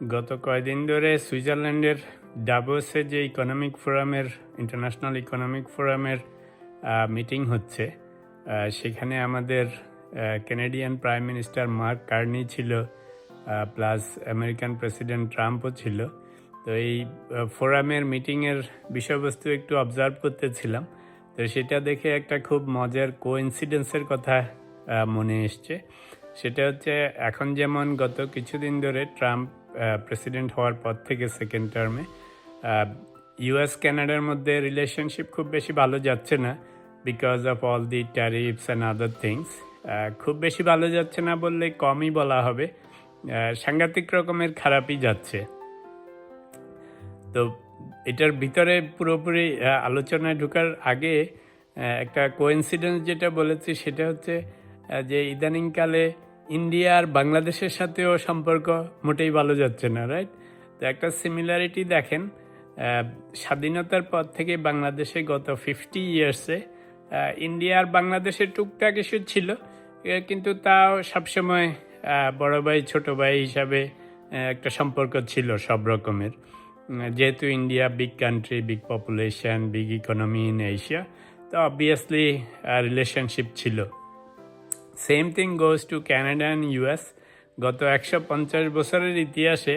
গত কয়দিন ধরে সুইজারল্যান্ডের ডাবোসে যে ইকোনমিক ফোরামের, ইন্টারন্যাশনাল ইকোনমিক ফোরামের মিটিং হচ্ছে সেখানে আমাদের Canadian prime minister Mark Carney ছিল প্লাস আমেরিকান প্রেসিডেন্ট ট্রাম্পও ছিল। তো এই ফোরামের মিটিংয়ের বিষয়বস্তু একটু অবজার্ভ করতেছিলাম। তো সেটা দেখে একটা খুব মজার কোইন্সিডেন্সের কথা মনে এসছে। সেটা হচ্ছে এখন যেমন গত কিছুদিন ধরে ট্রাম্প প্রেসিডেন্ট হওয়ার পর থেকে সেকেন্ড টার্মে ইউএস কানাডার মধ্যে রিলেশনশিপ খুব বেশি ভালো যাচ্ছে না because of all the tariffs and other things খুব বেশি ভালো যাচ্ছে না বললে কমই বলা হবে। সাংঘাতিক রকমের খারাপই যাচ্ছে। তো এটার ভিতরে পুরোপুরি আলোচনায় ঢোকার আগে একটা কোইন্সিডেন্স যেটা বলেছি সেটা হচ্ছে যে ইদানিংকালে ইন্ডিয়া আর বাংলাদেশের সাথেও সম্পর্ক মোটেই ভালো যাচ্ছে না রাইট তো একটা সিমিলারিটি দেখেন স্বাধীনতার পর থেকে বাংলাদেশে গত ফিফটি ইয়ার্সে ইন্ডিয়া আর বাংলাদেশের টুকটাক ইস্যু ছিল কিন্তু তাও সবসময় বড় ভাই, ছোট ভাই হিসাবে একটা সম্পর্ক ছিল সব রকমের। যেহেতু India big country big population big economy in Asia তো অবভিয়াসলি রিলেশনশিপ ছিল। Same thing goes to Canada and US গত একশো পঞ্চাশ বছরের ইতিহাসে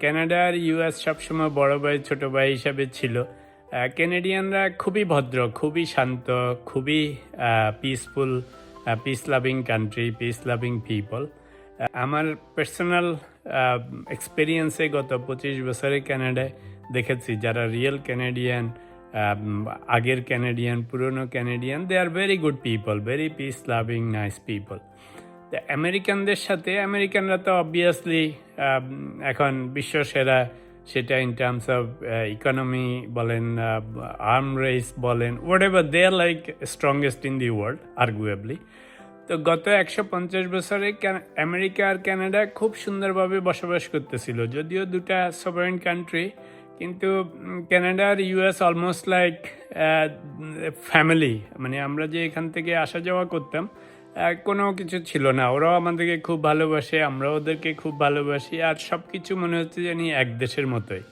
ক্যানাডা আর ইউএস সবসময় বড় ভাই, ছোট ভাই হিসাবে ছিল। ক্যানেডিয়ানরা খুবই ভদ্র, খুবই শান্ত, খুবই peaceful peace loving country peace loving people আমার পার্সোনাল এক্সপিরিয়েন্সে গত পঁচিশ বছরে ক্যানাডায় দেখেছি, যারা রিয়েল ক্যানাডিয়ান আগের ক্যানাডিয়ান পুরনো Canadian they are very good people very peace loving nice people তো আমেরিকানদের সাথে আমেরিকানরা তো অবভিয়াসলি এখন বিশ্ব সেরা সেটা ইন টার্মস অফ ইকোনমি বলেন আর্ম রেস বলেন whatever they are like strongest in the world arguably তো গত একশো পঞ্চাশ বছরে আমেরিকা আর কানাডা খুব সুন্দরভাবে বসবাস করতেছিল, যদিও দুটা সভারেন কান্ট্রি কিন্তু আর ইউএস অলমোস্ট লাইক ফ্যামিলি মানে আমরা যে এখান থেকে আসা যাওয়া করতাম কোনো কিছু ছিল না। ওরাও আমাদেরকে খুব ভালোবাসে আমরা ওদেরকে খুব ভালোবাসি, আর সব কিছু মনে হচ্ছে জানি এক দেশের মতোই।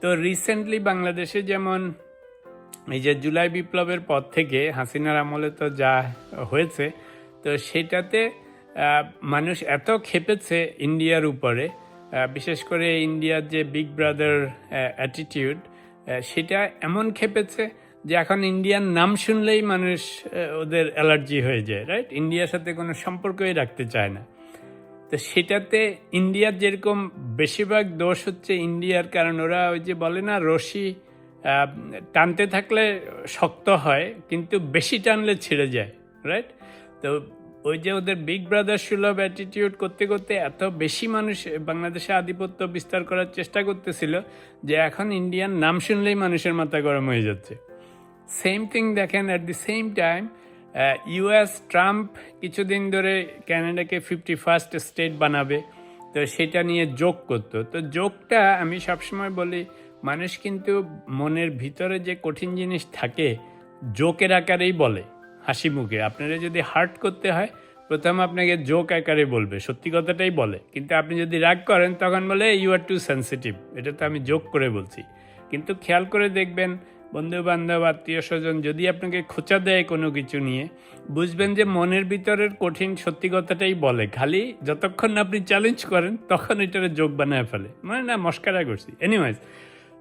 তো রিসেন্টলি বাংলাদেশে যেমন, এই যে জুলাই বিপ্লবের পর থেকে হাসিনার আমলে তো যা হয়েছে, তো সেটাতে মানুষ এত খেপেছে ইন্ডিয়ার উপরে বিশেষ করে ইন্ডিয়ার যে বিগ ব্রাদার অ্যাটিটিউড সেটা এমন খেপেছে যে এখন ইন্ডিয়ার নাম শুনলেই মানুষ ওদের অ্যালার্জি হয়ে যায় রাইট ইন্ডিয়ার সাথে কোনো সম্পর্কই রাখতে চায় না। তো সেটাতে ইন্ডিয়ার যেরকম বেশিরভাগ দোষ হচ্ছে ইন্ডিয়ার, কারণ ওরা ওই যে বলে না, রশি টানতে থাকলে শক্ত হয়, কিন্তু বেশি টানলে ছিঁড়ে যায় রাইট তো ওই যে ওদের বিগ ব্রাদার সুলভ অ্যাটিটিউড করতে করতে এত বেশি মানুষ বাংলাদেশে আধিপত্য বিস্তার করার চেষ্টা করতেছিল যে এখন ইন্ডিয়ান নাম শুনলেই মানুষের মাথা গরম হয়ে যাচ্ছে। সেম থিং দেখেন at the same time US Trump কিছুদিন ধরে ক্যানাডাকে ফিফটি ফার্স্ট স্টেট বানাবে, তো সেটা নিয়ে যোগ করতো। তো যোগটা আমি সবসময় বলি, মানুষ কিন্তু মনের ভিতরে যে কঠিন জিনিস থাকে জোকের আকারেই বলে। হাসি মুখে। আপনারা যদি হার্ট করতে হয়, প্রথম আপনাকে জোক আকারে বলবে, সত্যি কথাটাই বলে। কিন্তু আপনি যদি রাগ করেন, তখন বলে ইউ আর টু সেন্সিটিভ এটা তো আমি জোক করে বলছি। কিন্তু খেয়াল করে দেখবেন বন্ধু বান্ধব আত্মীয় স্বজন যদি আপনাকে খোঁচা দেয় কোনো কিছু নিয়ে, বুঝবেন যে মনের ভিতরের কঠিন সত্যি কথাটাই বলে। খালি যতক্ষণ আপনি চ্যালেঞ্জ করেন, তখন এটারে যোগ বানায় ফেলে। মানে না, মস্কারা করছি। এনিওয়াইজ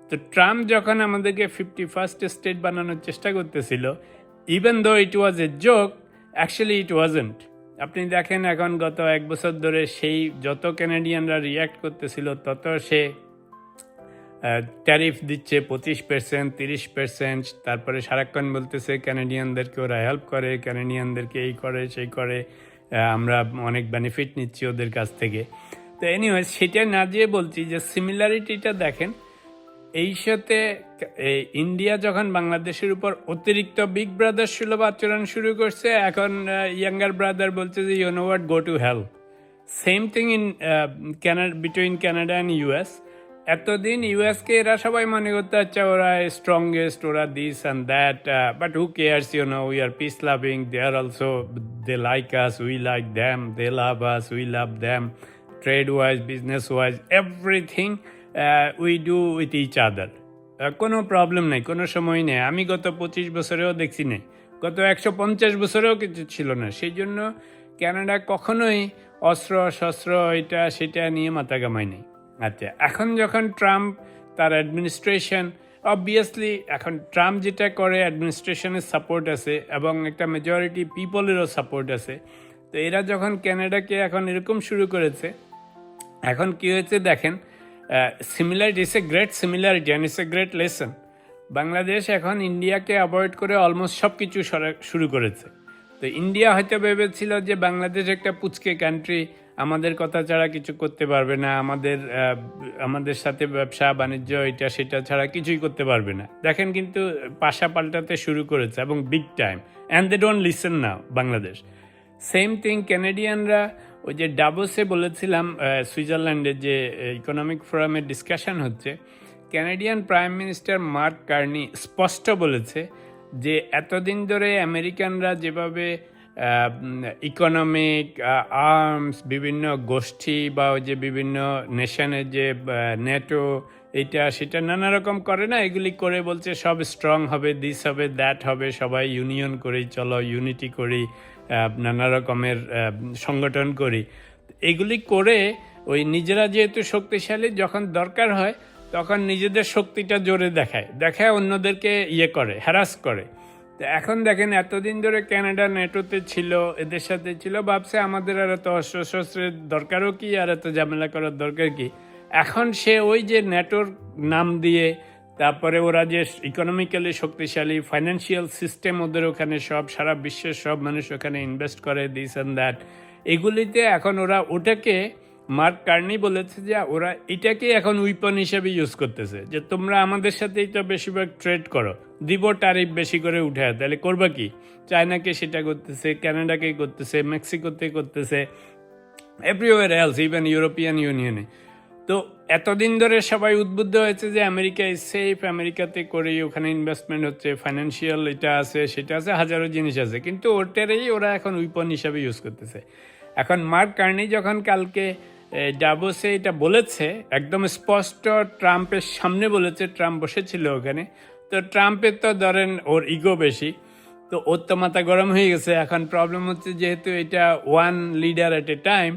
তো ট্রাম্প যখন আমাদেরকে ফিফটি ফার্স্ট স্টেট বানানোর চেষ্টা করতেছিল even though it was a joke actually it wasn't আপনি দেখেন এখন গত এক বছর ধরে সেই যত ক্যানাডিয়ানরা রিয়্যাক্ট করতেছিল, তত সে ট্যারিফ দিচ্ছে, পঁচিশ পার্সেন্ট তিরিশ পার্সেন্ট তারপরে সারাক্ষণ বলতেছে ক্যানাডিয়ানদেরকে ওরা হেল্প করে ক্যানাডিয়ানদেরকে এই করে, সেই করে আমরা অনেক বেনিফিট নিচ্ছি ওদের কাছ থেকে। তো এনিওয়ে সেটা না দিয়ে বলছি যে সিমিলারিটিটা দেখেন এই সাথে ইন্ডিয়া যখন বাংলাদেশের উপর অতিরিক্ত বিগ ব্রাদার সুলভ আচরণ শুরু করছে, এখন ইয়াঙ্গার ব্রাদার বলছে যে you know what go to help same thing in Canada between Canada and US এতদিন ইউএসকে এরা সবাই মনে করতে হচ্ছে ওরা স্ট্রংগেস্ট ওরা this and that but who cares you know we are peace loving they are also they like us we like them they love us we love them trade wise business wise everything we do with each other কোনো problem নেই, কোনো সময় নেই। আমি গত পঁচিশ বছরেও দেখছি নেই গত একশো পঞ্চাশ বছরেও কিছু ছিল না। সেই জন্য ক্যানাডা কখনোই অস্ত্র, শস্ত্র, এটা, সেটা নিয়ে মাথা কামায় নেই। আচ্ছা এখন যখন ট্রাম্প তার অ্যাডমিনিস্ট্রেশন অবভিয়াসলি এখন ট্রাম্প যেটা করে অ্যাডমিনিস্ট্রেশনের সাপোর্ট আছে এবং একটা মেজরিটি পিপলেরও সাপোর্ট আছে। তো এরা যখন ক্যানাডাকে এখন এরকম শুরু করেছে, এখন কি হয়েছে দেখেন similarity it's a great similarity and it's a great lesson Bangladesh এখন ইন্ডিয়াকে অ্যাভয়েড করে অলমোস্ট সব কিছু শুরু করেছে। তো ইন্ডিয়া হয়তো ভেবেছিল যে বাংলাদেশ একটা পুচকে কান্ট্রি আমাদের কথা ছাড়া কিছু করতে পারবে না, আমাদের আমাদের সাথে ব্যবসা, বাণিজ্য, এটা সেটা ছাড়া কিছুই করতে পারবে না। দেখেন কিন্তু পাশা পাল্টাতে শুরু করেছে এবং big time and they don't listen না বাংলাদেশ সেম থিং ক্যানাডিয়ানরা ওই যে ডাবোসে বলেছিলাম সুইজারল্যান্ডের যে ইকোনমিক ফোরামের ডিসকাশন হচ্ছে Canadian prime minister Mark Carney স্পষ্ট বলেছে যে, এতদিন ধরে আমেরিকানরা যেভাবে ইকোনমিক আর্মস বিভিন্ন গোষ্ঠী বা যে বিভিন্ন নেশনের যে নেটো এটা সেটা নানা রকম করে না, এগুলি করে বলছে সব স্ট্রং হবে দিস হবে দ্যাট হবে, সবাই ইউনিয়ন করি, চলো ইউনিটি করি নানা রকমের সংগঠন করি। এগুলি করে ওই নিজেরা যেহেতু শক্তিশালী, যখন দরকার হয়, তখন নিজেদের শক্তিটা জোরে দেখায় দেখায় অন্যদেরকে ইয়ে করে হ্যারাস করে। তো এখন দেখেন, এতদিন ধরে ক্যানাডা নেটোতে ছিল, এদের সাথে ছিল, ভাবছে আমাদের আর এত অস্ত্র শস্ত্রের দরকারও কি, আর এত ঝামেলা করার দরকার কি? এখন সে ওই যে নেটোর নাম দিয়ে, তারপরে ওরা যে ইকোনমিক্যালি শক্তিশালী ফাইন্যান্সিয়াল সিস্টেম ওদের ওখানে সব, সারা বিশ্বের সব মানুষ ওখানে ইনভেস্ট করে দিস অ্যান্ড দ্যাট এগুলিতে এখন ওরা ওটাকে, মার্ক কার্নি বলেছে যে ওরা এটাকে এখন উইপন হিসেবে ইউজ করতেছে। যে তোমরা আমাদের সাথেই তো বেশিরভাগ ট্রেড করো। দিব ট্যারিফ বেশি করে উঠে তাহলে করবা কি? চায়নাকে সেটা করতেছে, কানাডাকে করতেছে, মেক্সিকোতে করতেছে এভরিওয়ার এলস ইভেন ইউরোপিয়ান ইউনিয়নে। তো এতদিন ধরে সবাই উদ্বুদ্ধ হয়েছে যে আমেরিকা সেফ আমেরিকাতে করেই ওখানে ইনভেস্টমেন্ট হচ্ছে ফাইন্যান্সিয়াল এটা আছে, সেটা আছে, হাজারো জিনিস আছে। কিন্তু ওটারই ওরা এখন উইপন হিসাবে ইউজ করতেছে। এখন মার্ক কার্নি যখন কালকে ডাবোসে এটা বলেছে, একদম স্পষ্ট ট্রাম্পের সামনে বলেছে, ট্রাম্প বসেছিল ওখানে। তো ট্রাম্পের তো ধরেন ওর ইগো বেশি। তো ওর তো মাথা গরম হয়ে গেছে। এখন প্রবলেম হচ্ছে যেহেতু এটা one leader at a time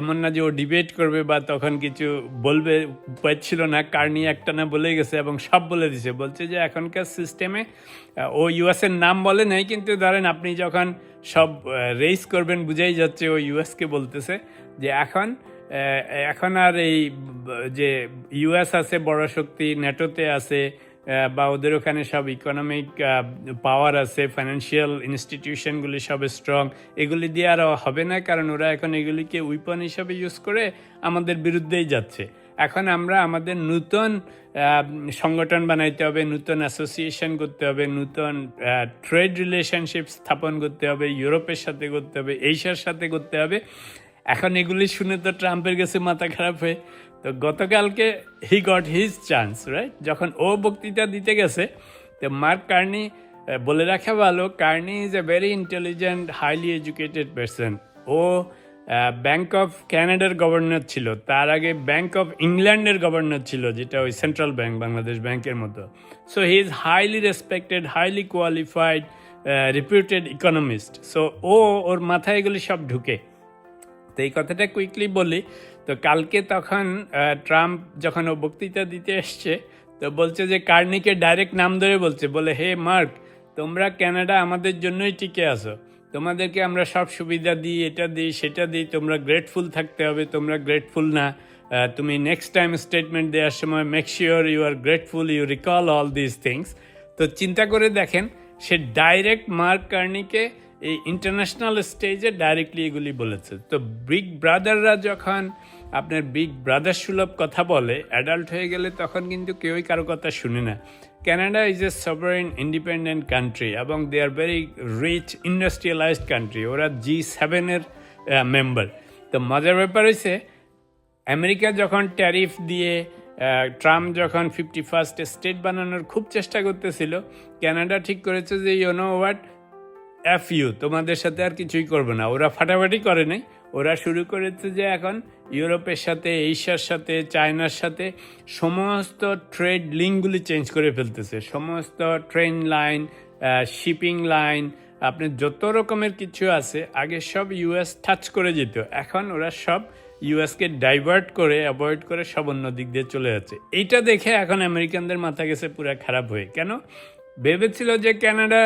এমন না যে ও ডিবেট করবে বা তখন কিছু বলবে পাচ্ছিল না কার্নি একটা না বলে গেছে এবং সব বলে দিছে। বলছে যে এখনকার সিস্টেমে ও ইউএসের নাম বলে নাই, কিন্তু ধরেন আপনি যখন সব রেস করবেন, বুঝাই যাচ্ছে ও ইউএসকে বলতেছে যে এখন এখন আর এই, যে ইউএস আছে, বড় শক্তি নেটোতে আছে বা ওদের ওখানে সব ইকোনমিক পাওয়ার আছে ফাইন্যান্সিয়াল ইনস্টিটিউশনগুলি সব স্ট্রং এগুলি দিয়ে আর হবে না, কারণ ওরা এখন এগুলিকে উইপন হিসাবে ইউজ করে আমাদের বিরুদ্ধেই যাচ্ছে। এখন আমরা আমাদের নূতন সংগঠন বানাইতে হবে, নূতন অ্যাসোসিয়েশন করতে হবে, নূতন ট্রেড রিলেশনশিপ স্থাপন করতে হবে, ইউরোপের সাথে করতে হবে এইসার সাথে করতে হবে। এখন এগুলি শুনে তো ট্রাম্পের কাছে মাথা খারাপ হয়ে তো গতকালকে he got his chance right যখন ও বক্তৃতা দিতে গেছে, তো মার্ক কার্নি বলে রাখা ভালো, Carney is a very intelligent highly educated person O bank of ক্যানাডার গভর্নর ছিল, তার আগে ব্যাংক অফ ইংল্যান্ডের গভর্নর ছিল, যেটা ওই সেন্ট্রাল ব্যাংক বাংলাদেশ ব্যাংকের মতো। So he is highly respected highly qualified reputed economist so ও, ওর মাথায় এগুলি সব ঢুকে। তো এই কথাটা কুইকলি বলি তো কালকে তখন ট্রাম্প যখন ও বক্তৃতা দিতে এসছে, তো বলছে যে কার্নিকে ডাইরেক্ট নাম ধরে বলছে, বলে, হে মার্ক, তোমরা ক্যানাডা আমাদের জন্যই টিকে আসো তোমাদেরকে আমরা সব সুবিধা দিই, এটা দিই, সেটা দিই, তোমরা গ্রেটফুল থাকতে হবে, তোমরা গ্রেটফুল না। তুমি নেক্সট টাইম স্টেটমেন্ট দেওয়ার সময় make sure you are grateful you recall all this things তো চিন্তা করে দেখেন, সে ডাইরেক্ট মার্ক কার্নিকে এই ইন্টারন্যাশনাল স্টেজে ডাইরেক্টলি এগুলি বলেছে। তো বিগ ব্রাদাররা যখন আপনার বিগ ব্রাদার সুলভ কথা বলে, অ্যাডাল্ট হয়ে গেলে তখন কিন্তু কেউই কারও কথা শুনে না। Canada is a sovereign independent country এবং they are very rich industrialized country ওরা জি সেভেনের মেম্বার তো মজার ব্যাপার হয়েছে আমেরিকা যখন ট্যারিফ দিয়ে ট্রাম্প যখন ফিফটি ফার্স্ট স্টেট বানানোর খুব চেষ্টা করতেছিল, কানাডা ঠিক করেছে যে ইউনো হোয়াট এফ ইউ তোমাদের সাথে আর কিছুই করবে না। ওরা ফাটাফাটি করে নাই। ওরা শুরু করেছে যে এখন ইউরোপের সাথে, এশিয়ার সাথে, চায়নার সাথে সমস্ত ট্রেড লিঙ্কগুলি চেঞ্জ করে ফেলতেছে। সমস্ত ট্রেন লাইন শিপিং লাইন আপনি যত রকমের কিছু আছে, আগে সব ইউএস টাচ করে যেত। এখন ওরা সব ইউএসকে ডাইভার্ট করে অ্যাভয়েড করে সব অন্য দিক দিয়ে চলে যাচ্ছে। এইটা দেখে এখন আমেরিকানদের মাথা গেছে পুরো খারাপ হয়ে। কেন? ভেবেছিল যে কানাডা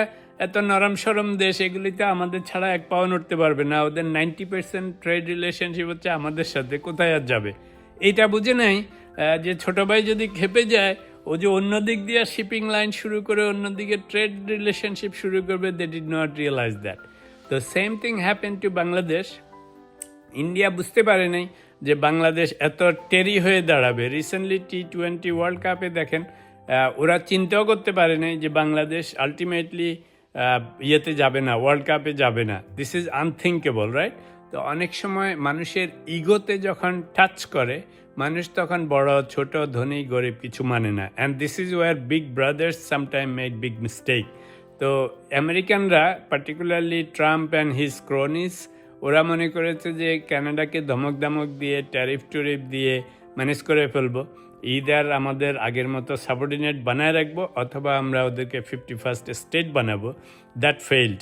এত নরম সরম দেশ, এগুলিতে আমাদের ছাড়া এক পাও নড়তে পারবে না। ওদের নাইনটি পার্সেন্ট ট্রেড রিলেশনশিপ হচ্ছে আমাদের সাথে, কোথায় আর যাবে? এইটা বুঝে নাই যে ছোট ভাই যদি খেপে যায়, ও যে অন্য দিক দিয়ে শিপিং লাইন শুরু করে অন্যদিকে ট্রেড রিলেশনশিপ শুরু করবে they did not realize that তো same thing happen to Bangladesh India বুঝতে পারে নাই যে বাংলাদেশ এত টেরি হয়ে দাঁড়াবে। রিসেন্টলি টি টোয়েন্টি ওয়ার্ল্ড কাপে দেখেন ওরা চিন্তাও করতে পারে নাই যে বাংলাদেশ আলটিমেটলি ইয়েতে যাবে না ওয়ার্ল্ড কাপে যাবে না। দিস ইজ আনথিঙ্কেবল রাইট তো অনেক সময় মানুষের ইগোতে যখন টাচ করে, মানুষ তখন বড়, ছোট, ধনী, গরিব কিছু মানে না। And this is war big brothers sometime make big mistake তো আমেরিকানরা particularly Trump and his cronies ওরা মনে করেছে যে কানাডাকে ধমক ধমক দিয়ে ট্যারিফ টুরিফ দিয়ে ম্যানেজ করে ফেলব। ইদার আমাদের আগের মতো সাবঅর্ডিনেট বানায় রাখব অথবা আমরা ওদেরকে ফিফটি ফার্স্ট স্টেট বানাবো that failed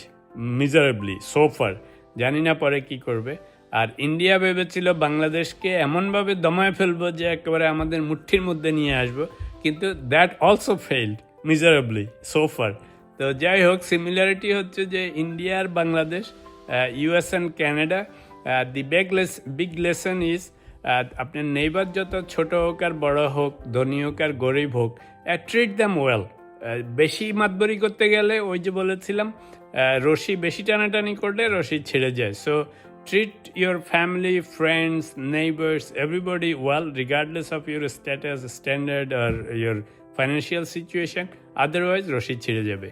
miserably so far জানি না পরে কি করবে। আর ইন্ডিয়া ভেবেছিল বাংলাদেশকে এমনভাবে দমায় ফেলব যে একেবারে আমাদের মুঠির মধ্যে নিয়ে আসব, কিন্তু দ্যাট অলসো ফেইল্ড মিজারেবলি সোফার তো যাই হোক সিমিলারিটি হচ্ছে যে India R Bangladesh US and Canada the big less big lesson is আপনার নেইবার যত ছোট হোক আর বড় হোক, ধনী হোক আর গরিব হোক ট্রিট দ্যাম ওয়েল বেশি মাতবরি করতে গেলে ওই যে বলেছিলাম রশি বেশি টানাটানি করলে রশি ছেড়ে যায়। So treat your family friends neighbours everybody well regardless of your status standard R your financial situation otherwise রশি ছেড়ে যাবে।